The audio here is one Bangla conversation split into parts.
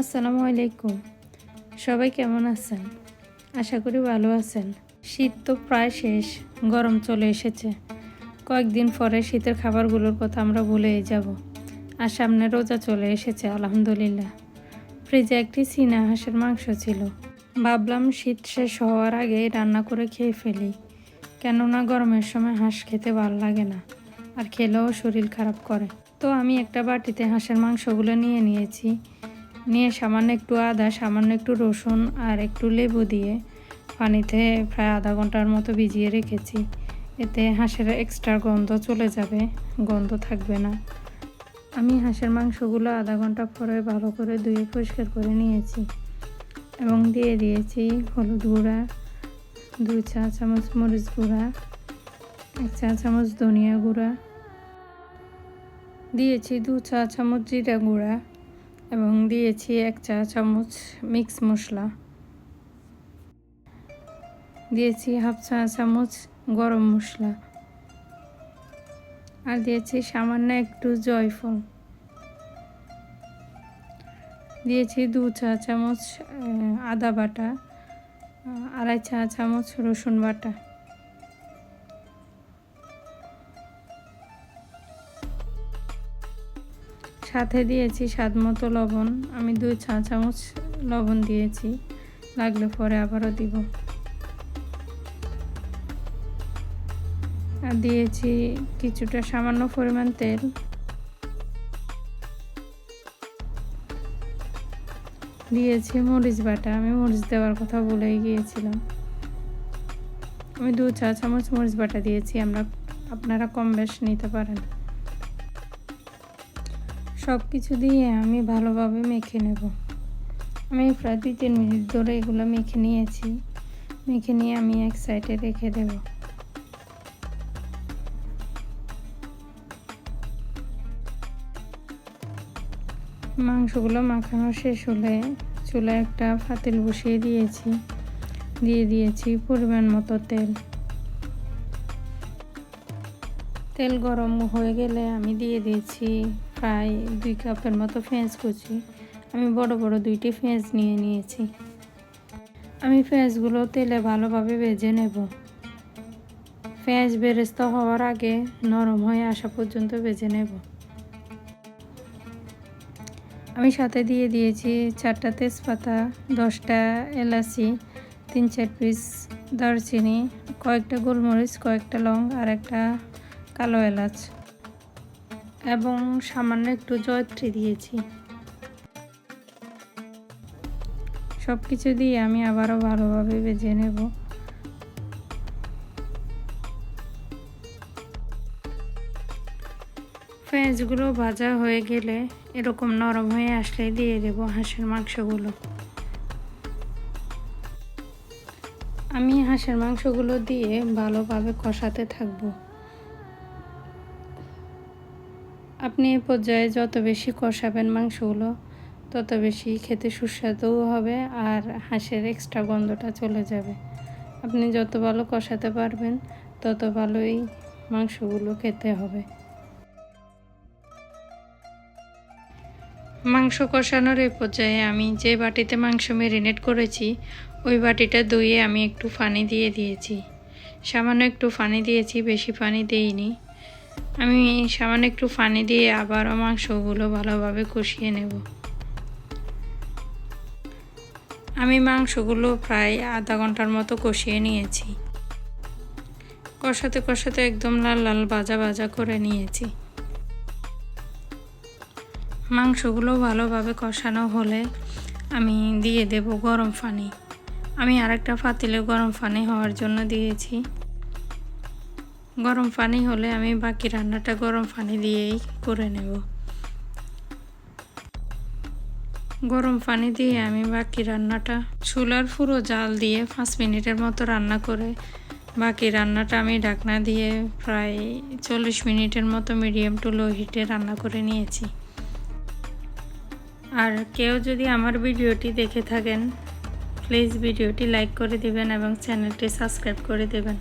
আসসালামু আলাইকুম। সবাই কেমন আছেন? আশা করি ভালো আছেন। শীত তো প্রায় শেষ, গরম চলে এসেছে। কয়েকদিন পরে শীতের খাবারগুলোর কথা আমরা ভুলেই যাব। আর সামনে রোজা চলে এসেছে, আলহামদুলিল্লাহ। ফ্রিজে একটি চীনা হাঁসের মাংস ছিল। ভাবলাম শীত শেষ হওয়ার আগে রান্না করে খেয়ে ফেলি। কেননা গরমের সময় হাঁস খেতে ভালো লাগে না, আর খেলেও শরীর খারাপ করে। তো আমি একটা বাটিতে হাঁসের মাংসগুলো নিয়ে নিয়েছি। নিয়ে সামান্য একটু আদা, সামান্য একটু রসুন আর একটু লেবু দিয়ে পানিতে প্রায় আধা ঘণ্টার মতো ভিজিয়ে রেখেছি। এতে হাঁসের এক্সট্রা গন্ধ চলে যাবে, গন্ধ থাকবে না। আমি হাঁসের মাংসগুলো আধা ঘণ্টা পরে ভালো করে ধুয়ে পরিষ্কার করে নিয়েছি এবং দিয়ে দিয়েছি হলুদ গুঁড়া, দুই চা চামচ মরিচ গুঁড়া, এক চা চামচ ধনিয়া গুঁড়া, দিয়েছি দু চা চামচ জিরা গুঁড়া। এবং দিয়েছি এক চা চামচ মিক্স মশলা। দিয়েছি হাফ চা চামচ গরম মশলা। আর দিয়েছি সামান্য একটু জয়ফল দিয়েছি দু চা চামচ আদা বাটা আড়াই চা চামচ রসুন বাটা। সাথে দিয়েছি স্বাদ মতো লবণ। আমি দুই চা চামচ লবণ দিয়েছি। লাগলে পরে আবারও দিব। আর দিয়েছি কিছুটা সামান্য পরিমাণ তেল। দিয়েছি মরিচ বাটা। আমি মরিচ দেওয়ার কথা বলেই গিয়েছিলাম। আমি দু চা চামচ মরিচ বাটা দিয়েছি। আমরা, আপনারা কম বেশ নিতে পারেন। সব কিছু দিয়ে আমি ভালোভাবে মেখে নেব। আমি প্রায় দুই, তিন মিনিট ধরে এগুলো মেখে নিয়েছি। মেখে নিয়ে আমি এক সাইডে রেখে দেব। মাংসগুলো মাখানো শেষ হলে চুলায় একটা পাতিল বসিয়ে দিয়েছি। দিয়ে দিয়েছি পরিমাণ মতো তেল। তেল গরম হয়ে গেলে আমি দিয়ে দিয়েছি প্রায় দুই কাপের মতো পেঁয়াজ কুচি। আমি বড় বড় দুইটি পেঁয়াজ নিয়ে নিয়েছি। আমি পেঁয়াজগুলো তেলে ভালোভাবে ভেজে নেব। পেঁয়াজ বেরেস্তা হওয়ার আগে নরম হয়ে আসা পর্যন্ত ভেজে নেব। আমি সাথে দিয়ে দিয়েছি চারটা তেজপাতা, দশটা এলাচি, তিন চার পিস দারচিনি, কয়েকটা গোলমরিচ, কয়েকটা লং আর একটা কালো এলাচ। এবং সামান্য একটু জয়ত্রী দিয়েছি। সব কিছু দিয়ে আমি আবারও ভালোভাবে ভেজে নেব। পেঁয়াজগুলো ভাজা হয়ে গেলে এরকম নরম হয়ে আসলে দিয়ে দেব হাঁসের মাংসগুলো। আমি হাঁসের মাংসগুলো দিয়ে ভালোভাবে কষাতে থাকব। আপনি এই পর্যায়ে যত বেশি কষাবেন মাংসগুলো, তত বেশি খেতে সুস্বাদুও হবে আর হাঁসের এক্সট্রা গন্ধটা চলে যাবে। আপনি যত ভালো কষাতে পারবেন, তত ভালোই মাংসগুলো খেতে হবে। মাংস কষানোর এই পর্যায়ে আমি যে বাটিতে মাংস মেরিনেট করেছি, ওই বাটিটা ধুয়ে আমি একটু পানি দিয়ে দিয়েছি। সামান্য একটু পানি দিয়েছি, বেশি পানি দিইনি। আমি সামান্য একটু পানি দিয়ে আবারও মাংসগুলো ভালোভাবে কষিয়ে নেব। আমি মাংসগুলো প্রায় আধা ঘণ্টার মতো কষিয়ে নিয়েছি। কষাতে কষাতে একদম লাল লাল ভাজা ভাজা করে নিয়েছি। মাংসগুলো ভালোভাবে কষানো হলে আমি দিয়ে দেব গরম পানি। আমি আরেকটা পাতিলে গরম পানি হওয়ার জন্য দিয়েছি। গরম পানি হলে আমি বাকি রান্নাটা গরম পানি দিয়েই করে নেব। গরম পানি দিয়ে আমি বাকি রান্নাটা চুলার পুরো জাল দিয়ে পাঁচ মিনিটের মতো রান্না করে বাকি রান্নাটা আমি ঢাকনা দিয়ে প্রায় চল্লিশ মিনিটের মতো মিডিয়াম টু লো হিটে রান্না করে নিয়েছি। আর কেউ যদি আমার ভিডিওটি দেখে থাকেন, প্লিজ ভিডিওটি লাইক করে দিবেন এবং চ্যানেলটি সাবস্ক্রাইব করে দেবেন।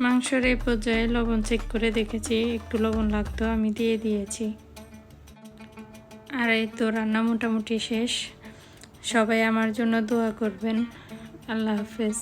মাংসের এই পর্যায়ে লবণ চেক করে দেখেছি, একটু লবণ লাগতো, আমি দিয়ে দিয়েছি। আর এই তো রান্না মোটামুটি শেষ। সবাই আমার জন্য দোয়া করবেন। আল্লাহ হাফেজ।